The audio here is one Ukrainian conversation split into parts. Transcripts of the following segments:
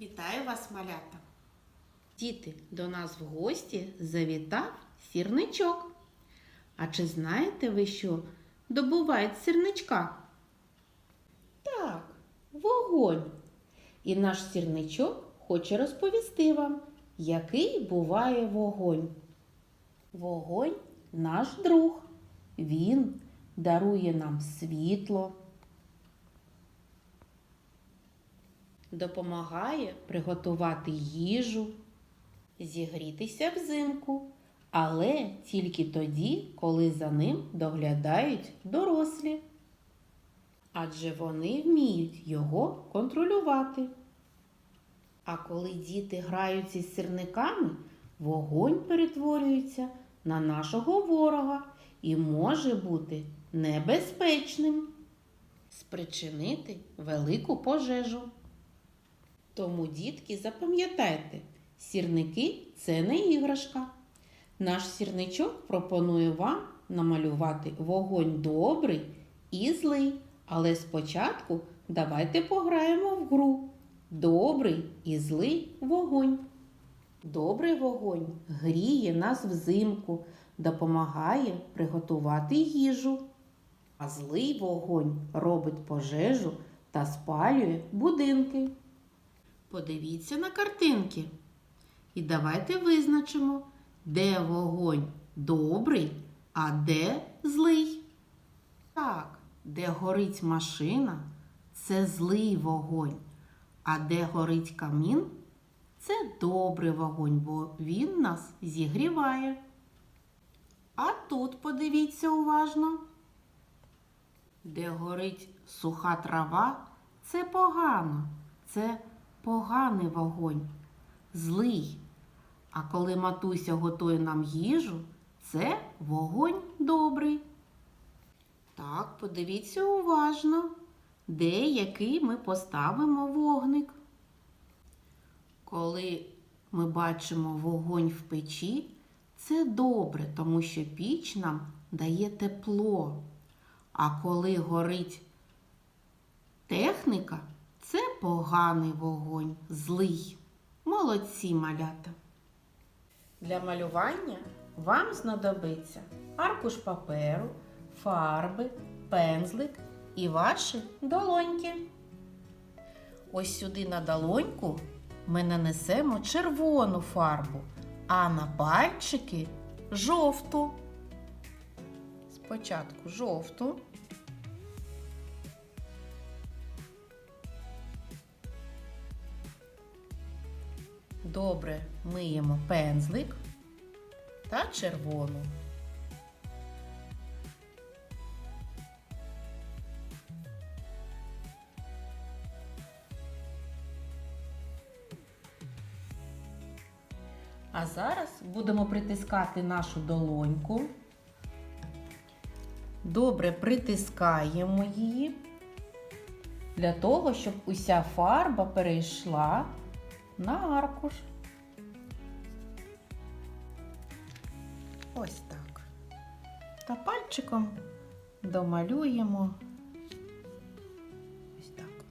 Вітаю вас, малята! Діти, до нас в гості завітав сірничок. А чи знаєте ви, що добувають сірничка? Так, вогонь. І наш сірничок хоче розповісти вам, який буває вогонь. Вогонь наш друг. Він дарує нам світло, допомагає приготувати їжу, зігрітися взимку, але тільки тоді, коли за ним доглядають дорослі. Адже вони вміють його контролювати. А коли діти граються з сірниками, вогонь перетворюється на нашого ворога і може бути небезпечним, спричинити велику пожежу. Тому, дітки, запам'ятайте, сірники це не іграшка. Наш сірничок пропонує вам намалювати вогонь добрий і злий. Але спочатку давайте пограємо в гру. Добрий і злий вогонь. Добрий вогонь гріє нас взимку, допомагає приготувати їжу. А злий вогонь робить пожежу та спалює будинки. Подивіться на картинки. І давайте визначимо, де вогонь добрий, а де злий. Так, де горить машина, це злий вогонь. А де горить камін, це добрий вогонь, бо він нас зігріває. А тут подивіться уважно. Де горить суха трава, це погано, це поганий вогонь, злий. А коли матуся готує нам їжу, це вогонь добрий. Так, подивіться уважно, де який ми поставимо вогник. Коли ми бачимо вогонь в печі, це добре, тому що піч нам дає тепло. А коли горить техніка, це поганий вогонь, злий. Молодці малята. Для малювання вам знадобиться аркуш паперу, фарби, пензлик і ваші долоньки. Ось сюди на долоньку ми нанесемо червону фарбу, а на пальчики жовту. Спочатку жовту. Добре миємо пензлик та червону. А зараз будемо притискати нашу долоньку. Добре притискаємо її для того, щоб уся фарба перейшла на аркуш. Ось так. Та пальчиком домалюємо. Ось так.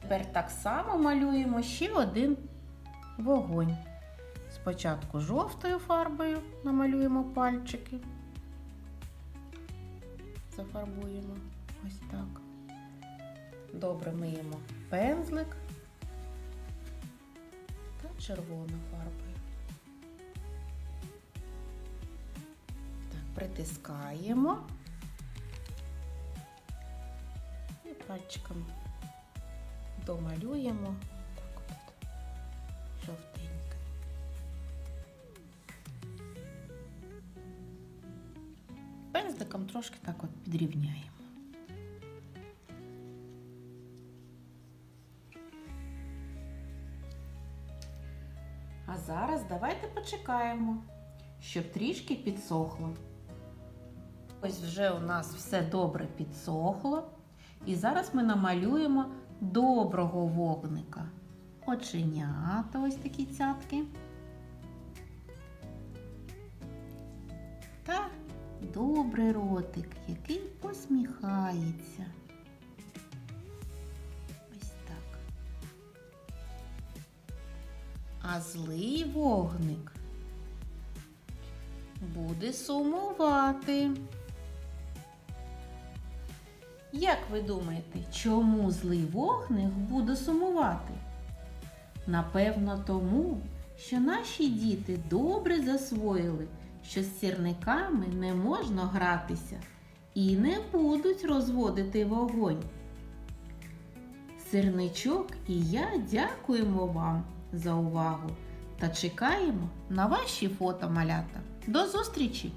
Тепер так само малюємо ще один вогонь. Спочатку жовтою фарбою намалюємо пальчики. Зафарбуємо ось так. Добре миємо пензлик та червоною фарбою. Так, притискаємо і пальчиком домалюємо жовтенько. Пензликом трошки так от підрівняємо. А зараз давайте почекаємо, щоб трішки підсохло. Ось вже у нас все добре підсохло. І зараз ми намалюємо доброго вогника. Оченята, ось такі цятки. Добрий ротик, який посміхається. Ось так. А злий вогник буде сумувати. Як ви думаєте, чому злий вогник буде сумувати? Напевно, тому, що наші діти добре засвоїли, що з сірниками не можна гратися і не будуть розводити вогонь. Сирничок і я дякуємо вам за увагу та чекаємо на ваші фото малята. До зустрічі!